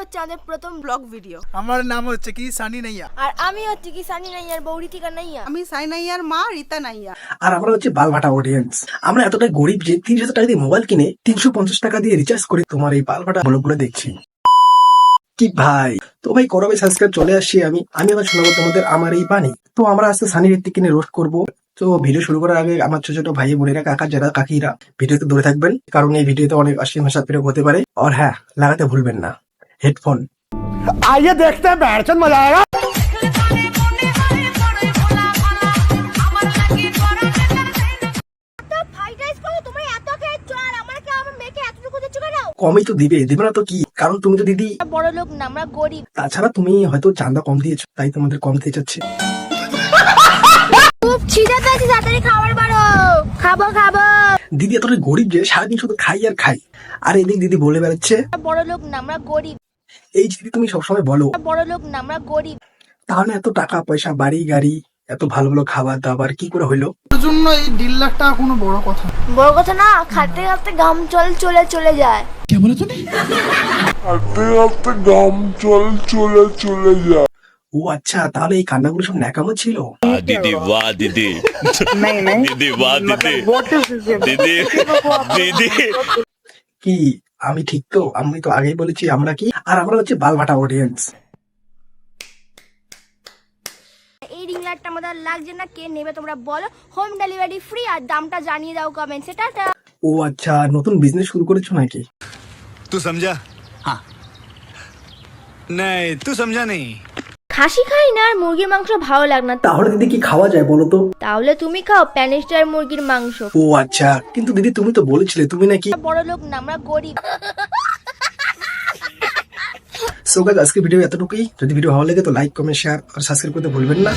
হচ্ছে আমাদের প্রথম ব্লগ ভিডিও আমার নাম হচ্ছে কি? সানি নাইয়া। আর আমি হচ্ছে কি? সানি নাইয়ার বউ রিতিকা নাইয়া। আমি সাইনাইয়ার মা রীতা নাইয়া। আর আমরা হচ্ছে বালভাটা অডিয়েন্স আমরা এতটাই গরিব যে হাজার টাকা দিয়ে মোবাইল কিনে তিনশো পঞ্চাশ টাকা দিয়ে রিচার্জ করে তোমার এই বালভাটা ব্লগগুলো দেখছি। কি ভাই? তো ভাই করবে সাবস্ক্রাইব চলে আসছি আমি। আমি আবার শোনাবো তোমাদের আমার এই বাণী। তো আমরা আজকে সানি ঋত্বিক নিয়ে রোস্ট করব। তো ভিডিও শুরু করার আগে আমার ছোট ছোট ভাই বোনেরা কাকা যারা কাকিরা ভিডিওতে দূরে থাকবেন। কারণ এই ভিডিওতে অনেক অশ্লীল ভাষা প্রয়োগ হতে পারে। আর হ্যাঁ লাগাতে ভুলবেন না। হেডফোন। देखते দেখতে ব্যাটসন মজা आएगा কমই তো দিবে দিবে না তো কি? কারণ তুমি তো দিদি। বড় লোক না আমরা গরিব। তাছাড়া তুমি হয়তো চাঁদা কম দিয়েছ তাই তোমাদের কম দিতে যাচ্ছে খুব ছিটা পেছি তাড়াতাড়ি খাবার বাড়ো। খাব খাব। দিদি এতটা গরিব যে সারাদিন শুধু খাই আর খাই। আর এদিক দিদি বলে বেড়াচ্ছে। বড় লোক না আমরা গরিব। এই যে দিদি তুমি সবসময় বলো বড় লোক না আমরা গরিব তাহলে এত টাকা পয়সা বাড়ি গাড়ি এত ভালো ভালো খাবার দাবার কি করে হইলো ওর জন্য এই দেড় লাখ টাকা কোনো বড় কথা না। বড় কথা না খাতে খাতে গাম চল চলে চলে যায় হাঁটতে হাঁটতে গাম চল চলে চলে যায় ও আচ্ছা তাহলে এই কান্নাগুলো সব ন্যাকামো ছিল वाह दीदी वाह दीदी दीदी वाह दीदी दीदी दीदी কি আমি ঠিক তো? আমি তো আগেই বলেছি আমরা কি? আর আমরা হচ্ছে বালভাটা অডিয়েন্স এই রিং আমাদের লাগছে না কে নেবে তোমরা বলো। হোম ডেলিভারি ফ্রি আর দামটা জানিয়ে দাও কমেন্টসে টাটা। ও আচ্ছা নতুন বিজনেস শুরু করেছ নাকি? তুই সমঝা হ্যাঁ নাই তুই সমঝা নেই খাসি খাই না আর মুরগির মাংস ভালো লাগে না তাহলে দিদি কি খাওয়া যায় বলো তো? তাহলে তুমি খাও প্যানিস্টার মুরগির মাংস। ও আচ্ছা কিন্তু দিদি তুমি তো বলেছিলে তুমি নাকি বড় লোক না আমরা গরিব। সো গাইস আজকে ভিডিও এতটুকুই। যদি ভিডিও ভালো লাগে তো লাইক কমেন্ট শেয়ার আর সাবস্ক্রাইব করতে ভুলবেন না।